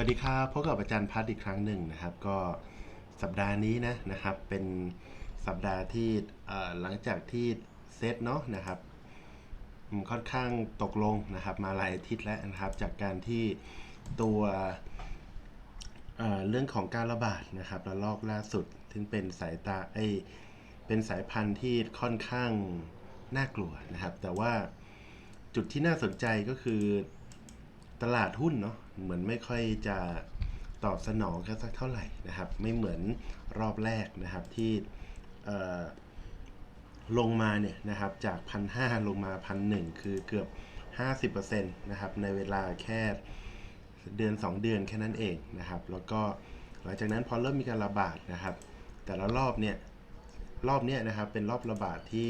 วัสดีครับพบกับอาจารย์พัฒอีกครั้งหนึ่งนะครับ ก็สัปดาห์นี้นะนะครับ เป็นสัปดาห์ที่หลังจากที่เซตเนาะนะครับค่อนข้างตกลงนะครับ มาหลายอาทิตย์แล้วนะครับ จากการที่ตัวเเรื่องของการระบาดนะครับระลอกล่าสุดซึ่งเป็นสายตาไอเป็นสายพันธุ์ที่ค่อนข้างน่ากลัวนะครับ แต่ว่าจุดที่น่าสนใจก็คือตลาดหุ้นเนาะ เหมือนไม่ค่อยจะตอบสนองกันสักเท่าไหร่นะครับ ไม่เหมือนรอบแรกนะครับที่ลงมาเนี่ยนะครับจากพันห้าลงมาพันหนึ่งคือเกือบ 50%นะครับในเวลาแค่เดือน 2 เดือนแค่นั้นเองนะครับ แล้วก็หลังจากนั้นพอเริ่มมีการระบาดนะครับ แต่ละรอบเนี่ยรอบเนี้ยนะครับเป็นรอบระบาดที่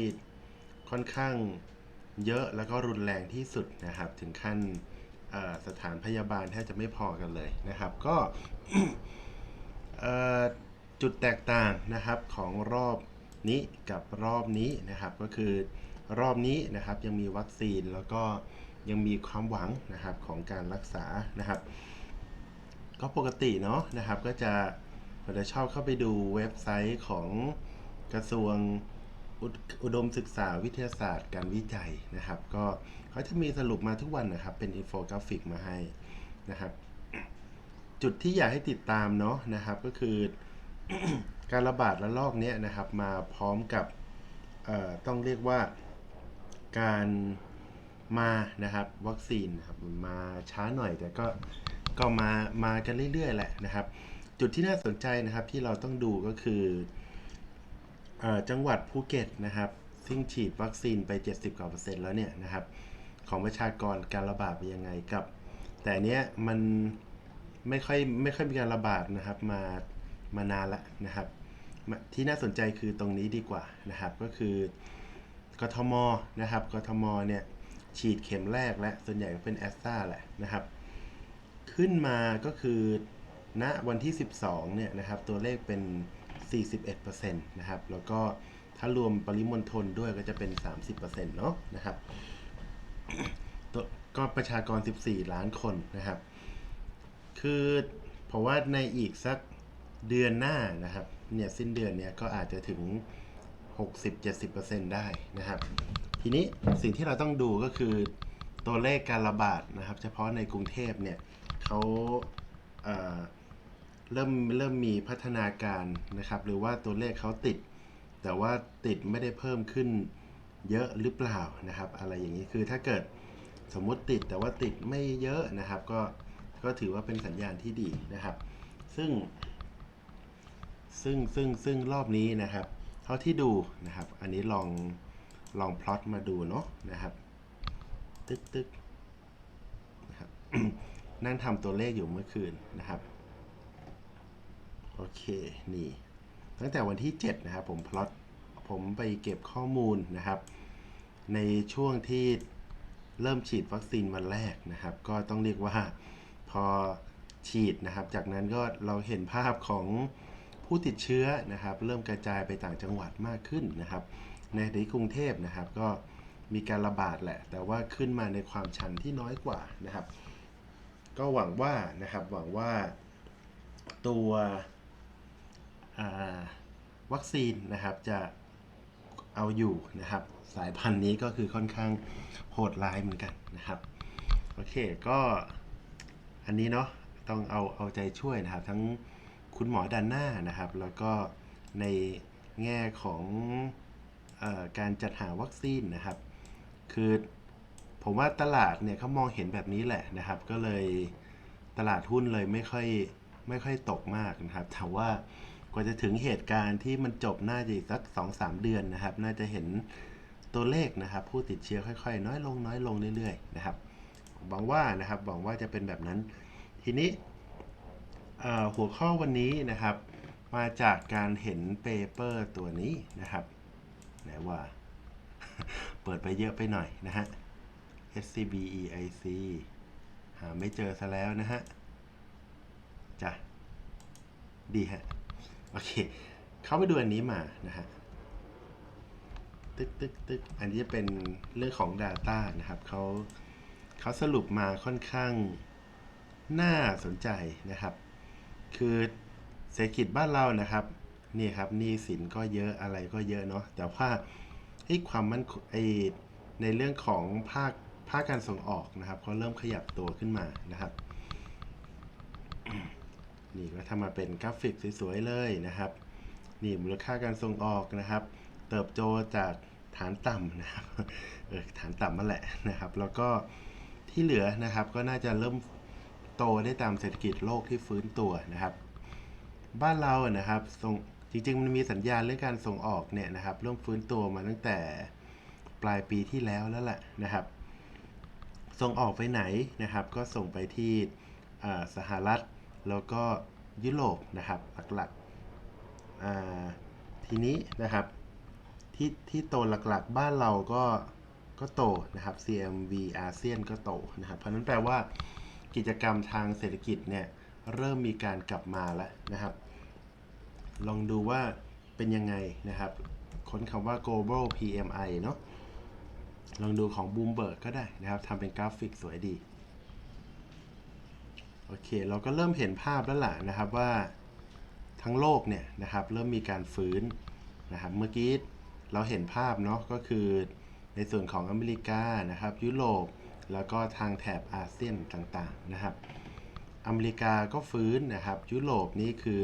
ค่อนข้างเยอะแล้วก็รุนแรงที่สุดนะครับ ถึงขั้น สถานพยาบาลแทบจะไม่พอกันเลยนะครับ ก็จุดแตกต่างนะครับของรอบนี้กับรอบนี้นะครับ ก็คือรอบนี้นะครับยังมีวัคซีนแล้วก็ยังมีความหวังนะครับของการรักษานะครับ ก็ปกติเนาะนะครับก็จะเราจะชอบเข้าไปดูเว็บไซต์ของกระทรวง อุดมศึกษาวิทยาศาสตร์การวิจัยนะครับ ก็เขาจะมีสรุปมาทุกวันนะครับ เป็นอินโฟกราฟิกมาให้นะครับ จุดที่อยากให้ติดตามเนาะนะครับ ก็คือการระบาดระลอกเนี้ยนะครับ มาพร้อมกับต้องเรียกว่าการมานะครับวัคซีนครับมาช้าหน่อยแต่ก็ก็มามากันเรื่อยๆแหละนะครับ จุดที่น่าสนใจนะครับที่เราต้องดูก็คือ จังหวัดภูเก็ตนะครับซึ่งฉีดวัคซีนไป 70กว่าเปอร์เซ็นต์แล้วเนี่ยนะครับของประชากรการระบาดเป็นยังไงกับ แต่เนี้ยมันไม่ค่อยไม่ค่อยมีการระบาดนะครับมามานานละนะครับ ที่น่าสนใจคือตรงนี้ดีกว่านะครับ ก็คือกทมนะครับกทมเนี่ยฉีดเข็มแรกและส่วนใหญ่ก็เป็นแอสตราแหละนะครับ ขึ้นมาก็คือณวันที่ 12เนี่ยนะครับตัวเลขเป็น 41%นะครับ แล้วก็ถ้ารวมปริมณฑลด้วยก็จะเป็น 30%เนาะนะครับ ก็ประชากร 14 ล้านคนนะครับ คือเพราะว่าในอีกสักเดือนหน้านะครับ เนี่ยสิ้นเดือนเนี่ยก็อาจจะถึง 60-70%ได้นะครับ ทีนี้สิ่งที่เราต้องดูก็คือตัวเลขการระบาดนะครับ เฉพาะในกรุงเทพเนี่ยเขาเอ่อ เริ่มเริ่มมีพัฒนาการนะครับ หรือว่าตัวเลขเขาติด แต่ว่าติดไม่ได้เพิ่มขึ้นเยอะหรือเปล่านะครับ อะไรอย่างนี้คือถ้าเกิดสมมติติดแต่ว่าติดไม่เยอะนะครับ ก็ก็ถือว่าเป็นสัญญาณที่ดีนะครับ ซึ่ง ซึ่งซึ่งซึ่งรอบนี้นะครับเท่าที่ดูนะครับ อันนี้ลองลองพลอตมาดูเนาะนะครับ ตึกตึกนะครับนั่งทำตัวเลขอยู่เมื่อคืนนะครับ โอเค นี่ ตั้งแต่วันที่ 7 นะครับ ผมพลอตผมไปเก็บข้อมูลนะครับ ในช่วงที่เริ่มฉีดวัคซีนวันแรกนะครับ ก็ต้องเรียกว่าพอฉีดนะครับ จากนั้นก็เราเห็นภาพของผู้ติดเชื้อนะครับ เริ่มกระจายไปต่างจังหวัดมากขึ้นนะครับ ในที่กรุงเทพนะครับ ก็มีการระบาดแหละ แต่ว่าขึ้นมาในความชันที่น้อยกว่านะครับ ก็หวังว่านะครับหวังว่าตัว วัคซีนนะครับจะเอาอยู่นะครับ สายพันธุ์นี้ก็คือค่อนข้างโหดร้ายเหมือนกันนะครับโอเคก็อันนี้เนาะต้องเอาเอาใจช่วยนะครับ ทั้งคุณหมอดันหน้านะครับ แล้วก็ในแง่ของออการจัดหาวัคซีนนะครับ คือผมว่าตลาดเนี่ยเขามองเห็นแบบนี้แหละนะครับ ก็เลยตลาดหุ้นเลยไม่ค่อยไม่ค่อยตกมากนะครับแต่ว่า กว่าจะถึงเหตุการณ์ที่มันจบน่าจะอีกสักสองสามเดือนนะครับ น่าจะเห็นตัวเลขนะครับ ผู้ติดเชื้อค่อยๆ น้อยลงน้อยลงเรื่อยๆนะครับหวังว่านะครับหวังว่าจะเป็นแบบนั้น ทีนี้หัวข้อวันนี้นะครับ มาจากการเห็นเปเปอร์ตัวนี้นะครับไหนว่า เปิดไปเยอะไปหน่อยนะฮะ SCB EIC หาไม่เจอซะแล้วนะฮะจ้ะดีฮะ โอเค เข้าไปดูอันนี้มานะฮะตึกตึกตึกอันนี้จะเป็นเรื่องของ Data นะครับเขาเขาสรุปมาค่อนข้างน่าสนใจนะครับ คือเศรษฐกิจบ้านเรานะครับนี่ครับหนี้สินก็เยอะอะไรก็เยอะเนาะแต่ว่าไอ้ความมันคไอ้ในเรื่องของภาคภาคการส่งออกนะครับเขาเริ่มขยับตัวขึ้นมานะครับ นี่ก็ทำมาเป็นกราฟิกสวยๆเลยนะครับ นี่มูลค่าการส่งออกนะครับ เติบโตจากฐานต่ำนะครับเออฐานต่ำนั่นแหละนะครับ แล้วก็ที่เหลือนะครับก็น่าจะเริ่มโตได้ตามเศรษฐกิจโลกที่ฟื้นตัวนะครับ บ้านเรานะครับส่งจริงๆมันมีสัญญาณเรื่องการส่งออกเนี่ยนะครับ เริ่มฟื้นตัวมาตั้งแต่ปลายปีที่แล้วแล้วแหละนะครับ ส่งออกไปไหนนะครับ ก็ส่งไปที่สหรัฐ แล้วก็ยุโรปนะครับหลักๆทีนี้นะครับที่ที่โตหลักๆ บ้านเราก็ก็โตนะครับ CMV อาเซียนก็โตนะครับ เพราะฉะนั้นแปลว่ากิจกรรมทางเศรษฐกิจเนี่ยเริ่มมีการกลับมาแล้วนะครับ ลองดูว่าเป็นยังไงนะครับ ค้นคำว่า global PMI เนาะลองดูของ Bloomberg ก็ได้นะครับทำเป็นกราฟิกสวยดี โอเค เราก็เริ่มเห็นภาพแล้วล่ะนะครับว่าทั้งโลกเนี่ยนะครับเริ่มมีการฟื้นนะครับเมื่อกี้เราเห็นภาพเนาะก็คือในส่วนของอเมริกานะครับยุโรปแล้วก็ทางแถบอาเซียนต่างๆนะครับ อเมริกาก็ฟื้นนะครับ ยุโรปนี่คือ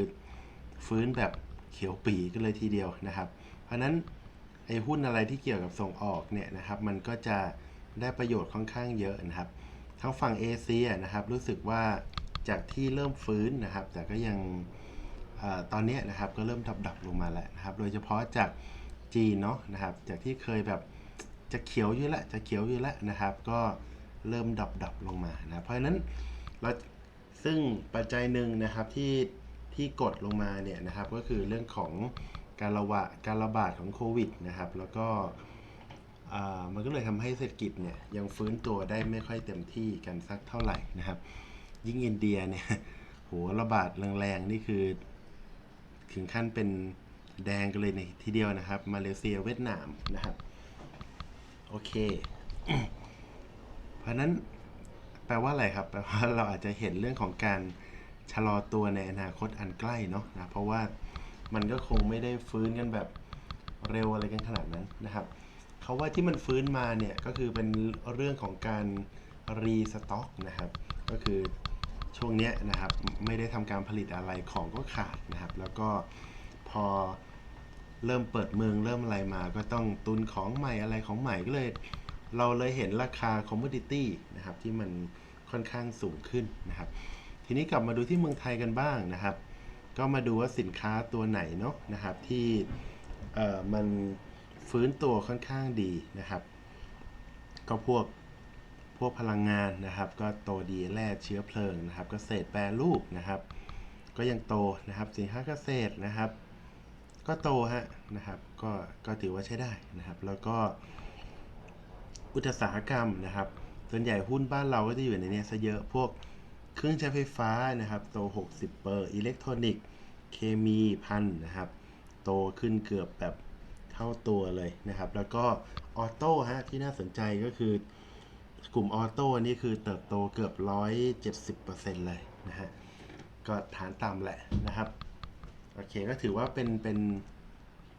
ฟื้นแบบเขียวปีกันเลยทีเดียวนะครับ เพราะฉะนั้นไอ้หุ้นอะไรที่เกี่ยวกับส่งออกเนี่ยนะครับมันก็จะได้ประโยชน์ค่อนข้างเยอะนะครับ ทั้งฝั่งเอเชียนะครับรู้สึกว่า จากที่เริ่มฟื้นนะครับ แต่ก็ยังอตอนนี้นะครับก็เริ่มดับดับลงมาแล้วนะครับ โดยเฉพาะจากจีนเนาะนะครับ จากที่เคยแบบจะเขียวอยู่แล้วจะเขียวอยู่แล้วนะครับ ก็เริ่มดับดับลงมานะเพราะฉะนั้นเราซึ่งปัจจัยหนึ่งนะครับที่ที่กดลงมาเนี่ยนะครับก็คือเรื่องของการระบาการระบาดของโควิดนะครับ แล้วก็มันก็เลยทำให้เศรษฐกิจเนี่ยยังฟื้นตัวได้ไม่ค่อยเต็มที่กันสักเท่าไหร่นะครับ ยิ่งอินเดียเนี่ยโหระบาดแรงๆ นี่คือ ถึงขั้นเป็นแดงกันเลยในทีเดียวนะครับ มาเลเซียเวียดนามนะครับ โอเค เพราะฉะนั้นแปลว่าอะไรครับ แปลว่าเราอาจจะเห็นเรื่องของการชะลอตัวในอนาคตอันใกล้เนาะนะ เพราะว่ามันก็คงไม่ได้ฟื้นกันแบบเร็วอะไรกันขนาดนั้นนะครับเขาว่าที่มันฟื้นมาเนี่ย ก็คือเป็นเรื่องของการรีสต็อกนะครับ ก็คือ ช่วงเนี้ยนะครับไม่ได้ทำการผลิตอะไรของก็ขาดนะครับ แล้วก็พอเริ่มเปิดเมืองเริ่มอะไรมา ก็ต้องตุนของใหม่อะไรของใหม่ก็เลย เราเลยเห็นราคาคอมม o ดิตี้นะครับที่มันค่อนข้างสูงขึ้นนะครับ ทีนี้กลับมาดูที่เมืองไทยกันบ้างนะครับ ก็มาดูว่าสินค้าตัวไหนเนาะนะครับที่เอ่อมันฟื้นตัวค่อนข้างดีนะครับ ก็พวก พวกพลังงานนะครับ ก็โตดีแร่เชื้อเพลิงนะครับ เกษตรแปรรูปนะครับ ก็ยังโตนะครับสินค้าเกษตรนะครับ ก็โตฮะนะครับ ก็ก็ถือว่าใช้ได้นะครับ แล้วก็อุตสาหกรรมนะครับส่วนใหญ่หุ้นบ้านเราก็จะอยู่ในนี้ซะเยอะพวกเครื่องใช้ไฟฟ้านะครับ โต 60 เปอร์อิเล็กทรอนิกส์เคมีพันนะครับ โตขึ้นเกือบแบบเท่าตัวเลยนะครับ แล้วก็ออโต้ฮะที่น่าสนใจก็คือ กลุ่มออโต้นี่คือเติบโตเกือบ170%เลยนะฮะ ก็ฐานต่ำแหละนะครับ โอเคก็ถือว่าเป็นเป็น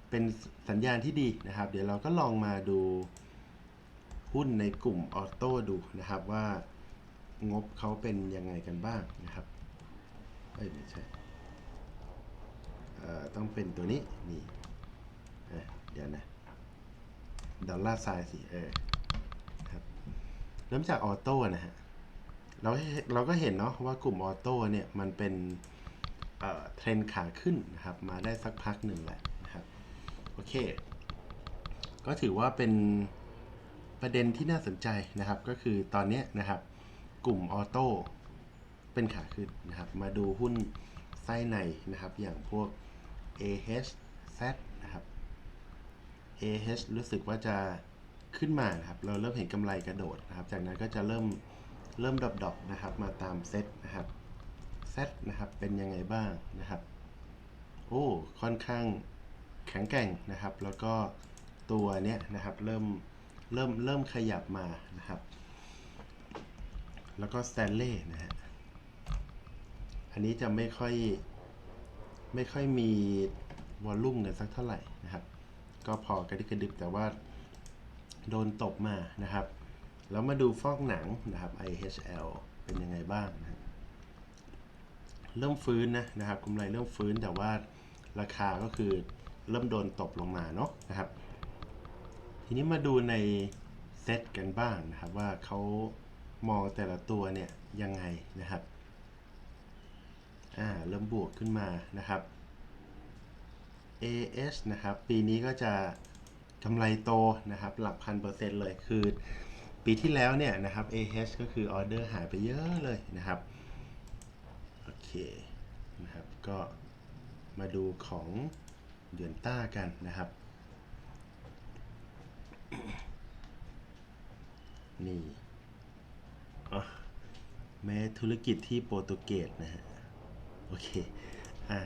เป็นสัญญาณที่ดีนะครับ เดี๋ยวเราก็ลองมาดูหุ้นในกลุ่มออโต้ดูนะครับว่างบเขาเป็นยังไงกันบ้างนะครับเอ้ไม่ใช่เอ่อต้องเป็นตัวนี้ นี่เเดี๋ยวนะ ดอลลาร์ไซน์สิเออ เริ่มจากออโต้นะฮะเราเราก็เห็นเนาะว่ากลุ่มออโต้เนี่ยมันเป็นเทรนขาขึ้นนะครับ มาได้สักพักหนึ่งแหละนะครับโอเค ก็ถือว่าเป็นประเด็นที่น่าสนใจนะครับ ก็คือตอนนี้นะครับ กลุ่มออโต้เป็นขาขึ้นนะครับ มาดูหุ้นไส้ในนะครับ อย่างพวก AHZ นะครับ AH รู้สึกว่าจะ ขึ้นมานะครับเราเริ่มเห็นกำไรกระโดดนะครับ จากนั้นก็จะเริ่มเริ่มดรอปๆนะครับ มาตามเซตนะครับ Z นะครับเป็นยังไงบ้างนะครับโอ้ค่อนข้างแข็งแกร่งนะครับ แล้วก็ตัวเนี้ยนะครับเริ่มเริ่มเริ่มขยับมานะครับ แล้วก็สแตนเล่นะฮะอันนี้จะไม่ค่อยไม่ค่อยมีวอลลุ่มกันสักเท่าไหร่นะครับ ก็พอกระดิกกระดิบแต่ว่า โดนตบมานะครับ แล้วมาดูฟอกหนังนะครับ IHL เป็นยังไงบ้างนะรเริ่มฟื้นนะนะครับกำไรเริ่มฟื้นแต่ว่าราคาก็คือเริ่มโดนตบลงมาเนาะนะครับ ทีนี้มาดูในเซตกันบ้างนะครับว่าเขามองแต่ละตัวเนี่ยยังไงนะครับอ่าเริ่มบวกขึ้นมานะครับ AS นะครับ ปีนี้ก็จะ กำไรโตนะครับหลักพันเปอร์เซ็นต์เลยคือ ปีที่แล้วเนี่ยนะครับ AH ก็คือออเดอร์หายไปเยอะเลยนะครับโอเคนะครับก็มาดูของเดือนต้ากันนะครับนี่อ๋อแม้ธุรกิจที่โปรตุเกสนะฮะโอเคอ่า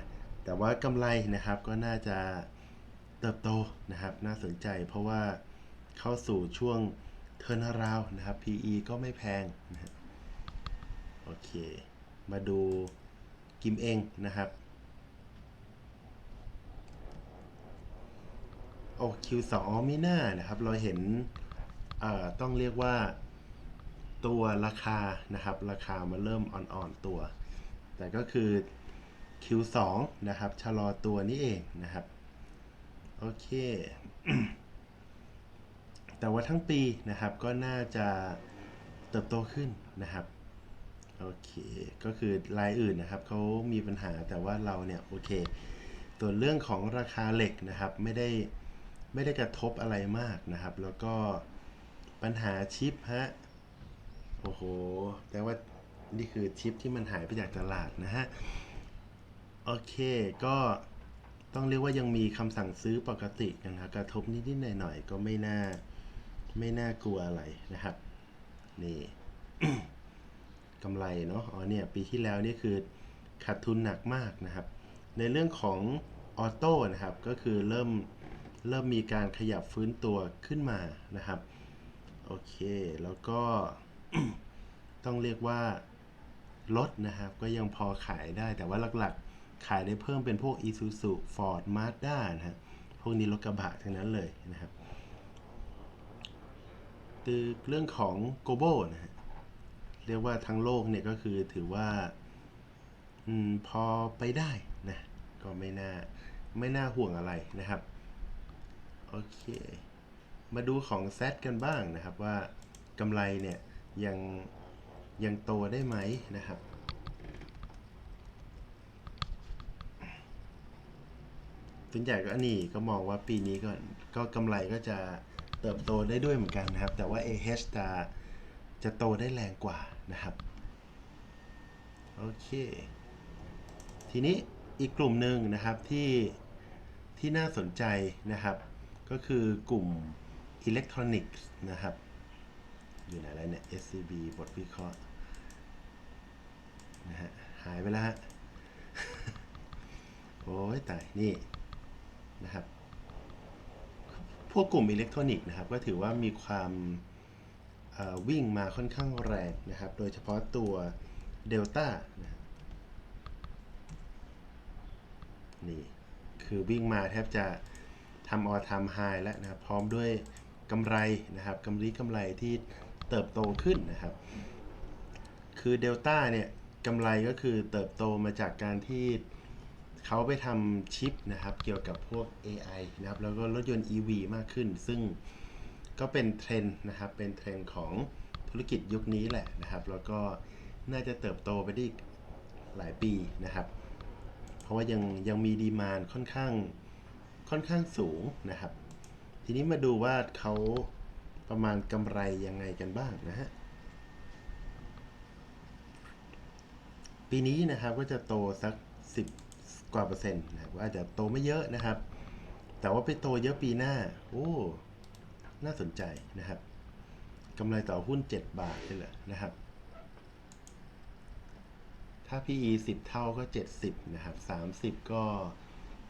แต่ว่ากำไรนะครับก็น่าจะ เติบโตนะครับ น่าสนใจเพราะว่าเข้าสู่ช่วงเทอร์นารานะครับ PE ก็ไม่แพงนะโอเค มาดูกิมเองนะครับโอ้ Q2 อ๋อมิน่านะครับ เราเห็นต้องเรียกว่าตัวราคานะครับ ราคามาเริ่มอ่อนๆตัว แต่ก็คือ Q2 นะครับชะลอตัวนี้เองนะครับ โอเค แต่ว่าทั้งปีนะครับก็น่าจะเติบโตขึ้นนะครับ โอเค ก็คือรายอื่นนะครับเขามีปัญหาแต่ว่าเราเนี่ยโอเคตัวเรื่องของราคาเหล็กนะครับไม่ได้ไม่ได้กระทบอะไรมากนะครับ แล้วก็ปัญหาชิปฮะโอ้โหแต่ว่านี่คือชิปที่มันหายไปจากตลาดนะฮะ โอเคก็ ต้องเรียกว่ายังมีคำสั่งซื้อปกตินะครับกระทบนิดๆหน่อยๆก็ไม่น่าไม่น่ากลัวอะไรนะครับ นี่กำไรเนาะอ๋อเนี่ยปีที่แล้วนี่คือขาดทุนหนักมากนะครับ ในเรื่องของออโต้นะครับ ก็คือเริ่มเริ่มมีการขยับฟื้นตัวขึ้นมานะครับ โอเค แล้วก็ต้องเรียกว่ารถนะครับ ก็ยังพอขายได้แต่ว่าหลักๆ ขายได้เพิ่มเป็นพวก Isuzu Ford Mazda นะฮะ พวกนี้รถกระบะทั้งนั้นเลยนะครับคือเรื่องของ global นะฮะ เรียกว่าทั้งโลกเนี่ยก็คือถือว่าอมพอไปได้นะ ก็ไม่น่า ไม่น่าห่วงอะไรนะครับ โอเค มาดูของ Z กันบ้างนะครับว่ากำไรเนี่ยยังยังโตได้ไหมนะครับ ส่วนใหญ่ก็นี่ก็มองว่าปีนี้ก็ก็กำไรก็จะเติบโตได้ด้วยเหมือนกันนะครับ แต่ว่า AH จะจะโตได้แรงกว่านะครับ โอเค ทีนี้อีกกลุ่มหนึ่งนะครับที่ที่น่าสนใจนะครับ ก็คือกลุ่มอิเล็กทรอนิกส์นะครับ อยู่ไหนแล้วเนี่ย SCB บทวิเคราะห์นะฮะหายไปแล้วฮะ โอ้ยตาย นี่ นะครับ พวกกลุ่มอิเล็กทรอนิกส์นะครับ ก็ถือว่ามีความวิ่งมาค่อนข้างแรงนะครับ โดยเฉพาะตัวเดลต้านะนี่คือวิ่งมาแทบจะทำออทำไฮแล้วนะครับ พร้อมด้วยกำไรนะครับกำไรกำไรที่เติบโตขึ้นนะครับ คือเดลต้าเนี่ยกำไรก็คือเติบโตมาจากการที่ เขาไปทำชิปนะครับ เกี่ยวกับพวก AI นะครับ แล้วก็รถยนต์ EV มากขึ้น ซึ่งก็เป็นเทรนด์นะครับ เป็นเทรนด์ของธุรกิจยุคนี้แหละนะครับ แล้วก็น่าจะเติบโตไปได้อีกหลายปีนะครับ เพราะว่ายังยังมีดีมานค่อนข้างค่อนข้างสูงนะครับ ทีนี้มาดูว่าเขาประมาณกำไรยังไงกันบ้างนะฮะปีนี้นะครับก็จะโตสัก 10 กว่าเปอร์เซ็นต์นะครับว่าจะโตไม่เยอะนะครับ แต่ว่าไปโตเยอะปีหน้า โอ้ น่าสนใจนะครับกำไรต่อหุ้น 7 บาทเลยเหรอนะครับ ถ้า PE 10 เท่าก็ 70 นะครับ 30 ก็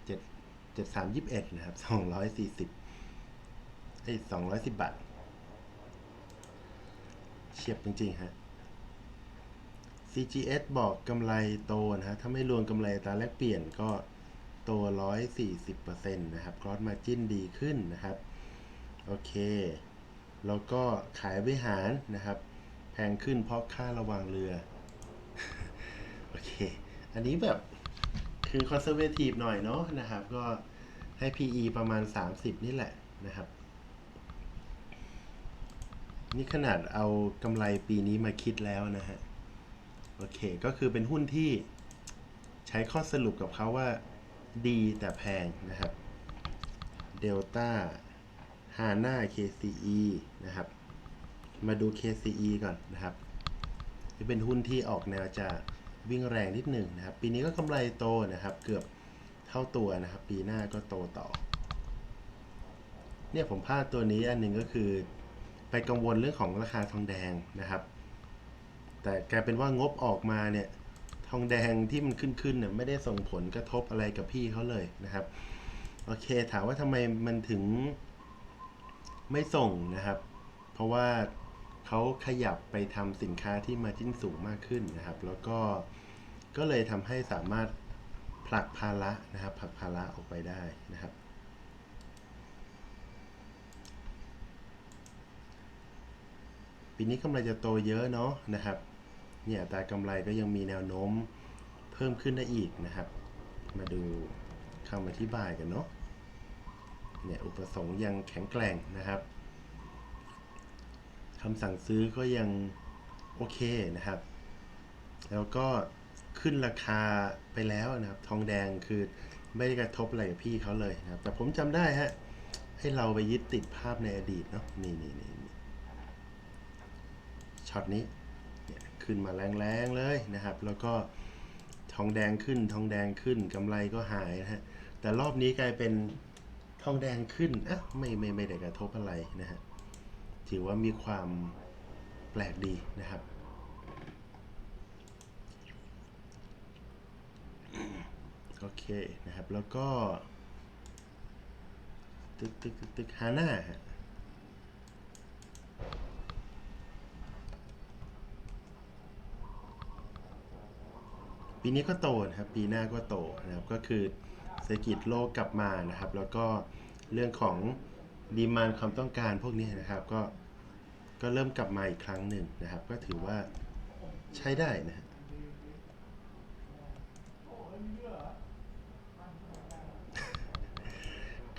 7 7 3 21 นะครับ 240ไอ้210 บาท เฉียบจริงๆฮะ CGS บอกกำไรโตนะฮะ ถ้าไม่รวมกำไรตาแลกเปลี่ยนก็โต 140%นะครับครอสมาจิ้นดีขึ้นนะครับ โอเค แล้วก็ขายบริหารนะครับ แพงขึ้นเพราะค่าระวังเรือ โอเค อันนี้แบบคือคอนเซอร์เวทีฟหน่อยเนาะนะครับ ก็ให้ PE ประมาณ 30 นี่แหละนะครับ นี่ขนาดเอากำไรปีนี้มาคิดแล้วนะฮะ โอเค ก็คือเป็นหุ้นที่ใช้ข้อสรุปกับเขาว่าดีแต่แพงนะครับเดลต้าฮาน่า KCE นะครับ มาดู KCE ก่อนนะครับที่เป็นหุ้นที่ออกแนวจะวิ่งแรงนิดหนึ่งนะครับ ปีนี้ก็กำไรโตนะครับ เกือบเท่าตัวนะครับ ปีหน้าก็โตต่อ เนี่ยผมพลาดตัวนี้อันหนึ่งก็คือ ไปกังวลเรื่องของราคาทองแดงนะครับ แต่กลายเป็นว่างบออกมาเนี่ยทองแดงที่มันขึ้นขึ้นเนี่ยไม่ได้ส่งผลกระทบอะไรกับพี่เขาเลยนะครับ โอเคถามว่าทำไมมันถึงไม่ส่งนะครับ เพราะว่าเขาขยับไปทำสินค้าที่มาจิ้นสูงมากขึ้นนะครับ แล้วก็ก็เลยทำให้สามารถผลักภาระนะครับผลักภาระออกไปได้นะครับปีนี้กำไรจะโตเยอะเนาะนะครับ เนี่ยอัตรากำไรก็ยังมีแนวโน้มเพิ่มขึ้นได้อีกนะครับ มาดูคำอธิบายกันเนาะเนี่ยอุปสงค์ยังแข็งแกร่งนะครับคำสั่งซื้อก็ยังโอเคนะครับ แล้วก็ขึ้นราคาไปแล้วนะครับ ทองแดงคือไม่ได้กระทบอะไรกับพี่เขาเลยนะครับ แต่ผมจำได้ฮะให้เราไปยึดติดภาพในอดีตเนาะนี่นี่นี่ช็อตนี้ ขึ้นมาแรงๆเลยนะครับ แล้วก็ทองแดงขึ้นทองแดงขึ้นกำไรก็หายนะฮะแต่รอบนี้กลายเป็นทองแดงขึ้นอะไม่ไม่ไม่ได้กระทบอะไรนะฮะถือว่ามีความแปลกดีนะครับโอเคนะครับแล้วก็ ตึกตึกตึกตึกฮาน่า ปีนี้ก็โตนะครับปีหน้าก็โตนะครับก็คือเศรษฐกิจโลกกลับมานะครับ แล้วก็เรื่องของดีมานความต้องการพวกนี้นะครับก็ก็เริ่มกลับมาอีกครั้งหนึ่งนะครับ ก็ถือว่าใช้ได้นะฮะ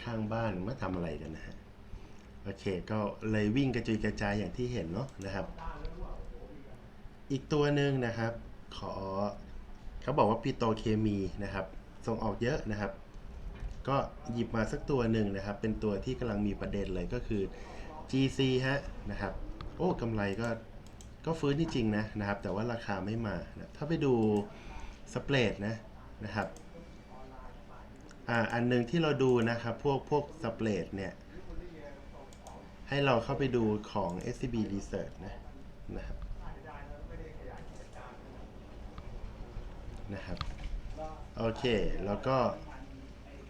ข้างบ้านมาทำอะไรกันนะฮะโอเคก็เลยวิ่งกระจุยกระจายอย่างที่เห็นเนาะนะครับ อีกตัวหนึ่งนะครับ ขอ เขาบอกว่าปิโตเคมีนะครับ ส่งออกเยอะนะครับ ก็หยิบมาสักตัวหนึ่งนะครับ เป็นตัวที่กำลังมีประเด็นเลยก็คือ GC ฮะนะครับ โอ้กำไรก็ก็ฟื้นจริงๆนะนะครับ แต่ว่าราคาไม่มานะถ้าไปดูสเปรดนะนะครับอ่าอันหนึ่งที่เราดูนะครับพวกพวกสเปรดเนี่ย ให้เราเข้าไปดูของ SCB Research นะนะครับ นะครับ โอเค แล้วก็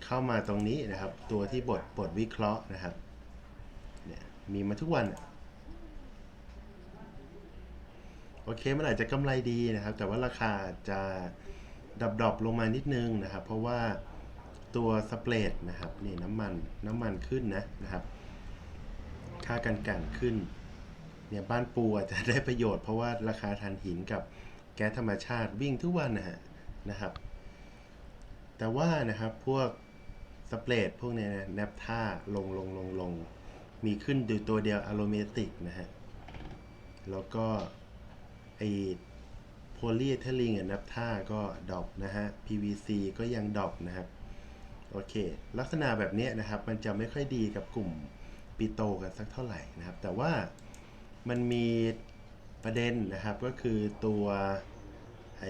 เข้ามาตรงนี้นะครับ ตัวที่บทบทวิเคราะห์นะครับ เนี่ยมีมาทุกวันโอเคมันอาจจะกำไรดีนะครับ แต่ว่าราคาจะดับดรอปลงมานิดนึงนะครับ เพราะว่าตัวสเปรดนะครับนี่น้ำมันน้ำมันขึ้นนะนะครับค่ากันกันขึ้นเนี่ยบ้านปูอาจจะได้ประโยชน์เพราะว่าราคาถ่านหินกับแก๊สธรรมชาติวิ่งทุกวันนะฮะ นะครับ แต่ว่านะครับพวกสเปรดพวกนี้นะแนบท่าลงลงลงลงมีขึ้นอยู่ตัวเดียวอะโลเมติกนะฮะ แล้วก็ไอโพลีเอทิลีนกับแนบท่าก็ดอปนะฮะ PVC ก็ยังดอปนะครับ โอเค ลักษณะแบบนี้นะครับ มันจะไม่ค่อยดีกับกลุ่มปิโตกันสักเท่าไหร่นะครับ แต่ว่ามันมีประเด็นนะครับก็คือตัวไอ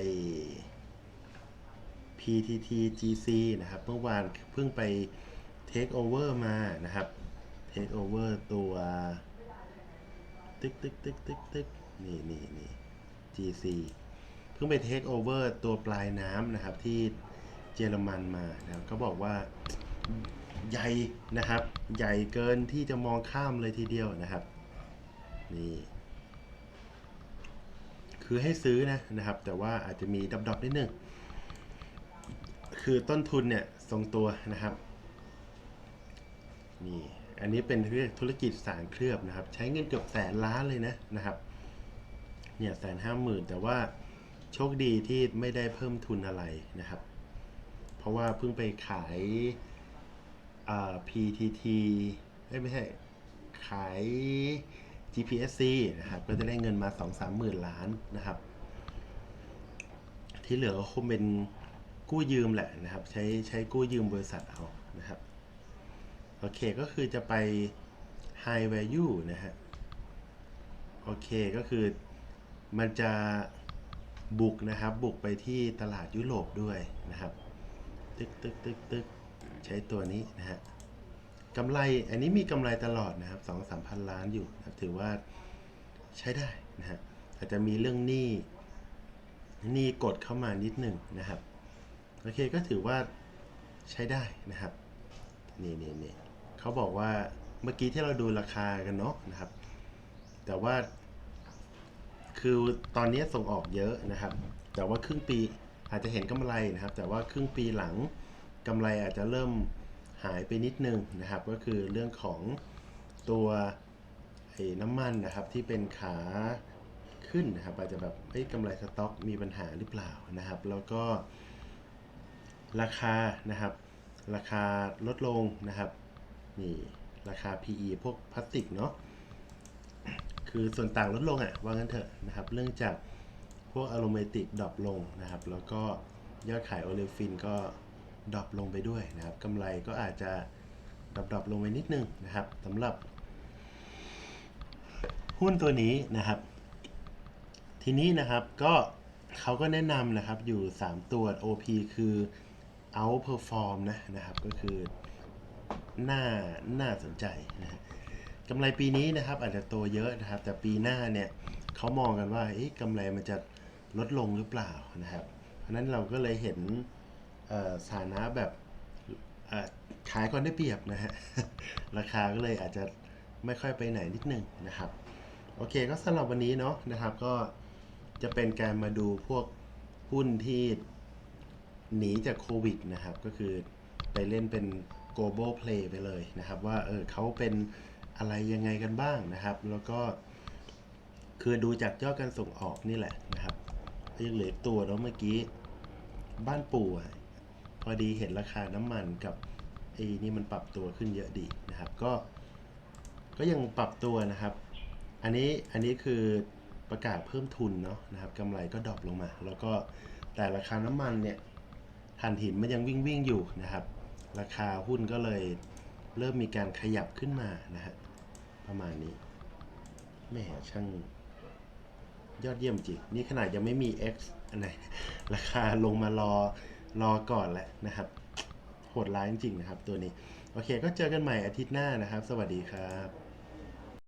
PTT GC นะครับ เมื่อวานเพิ่งไป take over มานะครับ take over ตัวตึกตึกตึกตึกตึกนี่นี่นี่ GC เพิ่งไป take over ตัวปลายน้ำนะครับที่เยอรมันมานะครับก็บอกว่าใหญ่นะครับ ใหญ่เกินที่จะมองข้ามเลยทีเดียวนะครับนี่คือให้ซื้อนะนะครับ แต่ว่าอาจจะมีดับๆนิดนึง คือต้นทุนเนี่ยทรงตัวนะครับนี่อันนี้เป็นธุรกิจสารเคลือบนะครับ ใช้เงินเกือบแสนล้านเลยนะนะครับเนี่ยแสนห้าหมื่นแต่ว่าโชคดีที่ไม่ได้เพิ่มทุนอะไรนะครับ เพราะว่าเพิ่งไปขายอ่า PTT ไม่ใช่ขาย GPSC นะครับ ก็จะได้เงินมา 2-3 หมื่นล้านนะครับ ที่เหลือก็คงเป็น กู้ยืมแหละนะครับใช้ใช้กู้ยืมบริษัทเอานะครับโอเคก็คือจะไป high value นะฮะโอเคก็คือมันจะบุกนะครับบุกไปที่ตลาดยุโรปด้วยนะครับตึกตึกตึกตึกใช้ตัวนี้นะฮะกำไรอันนี้มีกำไรตลอดนะครับสองสามพันล้านอยู่นะถือว่าใช้ได้นะฮะอาจจะมีเรื่องหนี้หนี้กดเข้ามานิดหนึ่งนะครับ โอเคก็ถือว่าใช้ได้นะครับ นี่นี่นี่เขาบอกว่าเมื่อกี้ที่เราดูราคากันเนาะนะครับ แต่ว่า คือตอนนี้ส่งออกเยอะนะครับ แต่ว่าครึ่งปีอาจจะเห็นกำไรนะครับ แต่ว่าครึ่งปีหลังกำไรอาจจะเริ่มหายไปนิดนึงนะครับ ก็คือเรื่องของตัวไอ้น้ำมันนะครับที่เป็นขาขึ้นนะครับอาจจะแบบเฮ้ยกำไรสต็อกมีปัญหาหรือเปล่านะครับ แล้วก็ ราคานะครับ ราคาลดลงนะครับนี่ราคา PE พวกพลาสติกเนาะคือส่วนต่างลดลงอะ่ะว่างั้นเถอะนะครับ เรื่องจากพวกอะโรเมติกดรอปลงนะครับ แล้วก็ยอดขายโอเลฟินก็ดรอปลงไปด้วยนะครับกำไรก็อาจจะดรอปดรอปลงไปนิดนึงนะครับสำหรับหุ้นตัวนี้นะครับ ทีนี้นะครับก็เขาก็แนะนำนะครับอยู่ 3 ตัว OP คือ outperform นะนะครับก็คือน่าน่าสนใจนะฮะกำไรปีนี้นะครับอาจจะโตเยอะนะครับ แต่ปีหน้าเนี่ยเขามองกันว่าเอ๊ะกำไรมันจะลดลงหรือเปล่านะครับ เพราะนั้นเราก็เลยเห็นสถานะแบบขายก่อนได้เปรียบนะฮะราคาก็เลยอาจจะไม่ค่อยไปไหนนิดนึงนะครับ โอเคก็สำหรับวันนี้เนาะนะครับก็จะเป็นการมาดูพวกหุ้นที่ หนีจากโควิดนะครับ ก็คือไปเล่นเป็น global play ไปเลยนะครับ ว่าเออเขาเป็นอะไรยังไงกันบ้างนะครับ แล้วก็คือดูจากยอดการส่งออกนี่แหละนะครับยังเหลือตัวแล้วเมื่อกี้บ้านปู่อะพอดีเห็นราคาน้ำมันกับไอ้นี่มันปรับตัวขึ้นเยอะดีนะครับ ก็ก็ยังปรับตัวนะครับ อันนี้อันนี้คือประกาศเพิ่มทุนเนาะนะครับกำไรก็ดรอปลงมา แล้วก็แต่ราคาน้ำมันเนี่ย ถ่านหินมันยังวิ่งวิ่งอยู่นะครับ ราคาหุ้นก็เลยเริ่มมีการขยับขึ้นมานะฮะประมาณนี้แม่ช่างยอดเยี่ยมจริงนี่ขนาดยังไม่มี X อันไหนราคาลงมารอรอก่อนแหละนะครับโหดร้ายจริงๆนะครับตัวนี้ โอเคก็เจอกันใหม่อาทิตย์หน้านะครับ สวัสดีครับ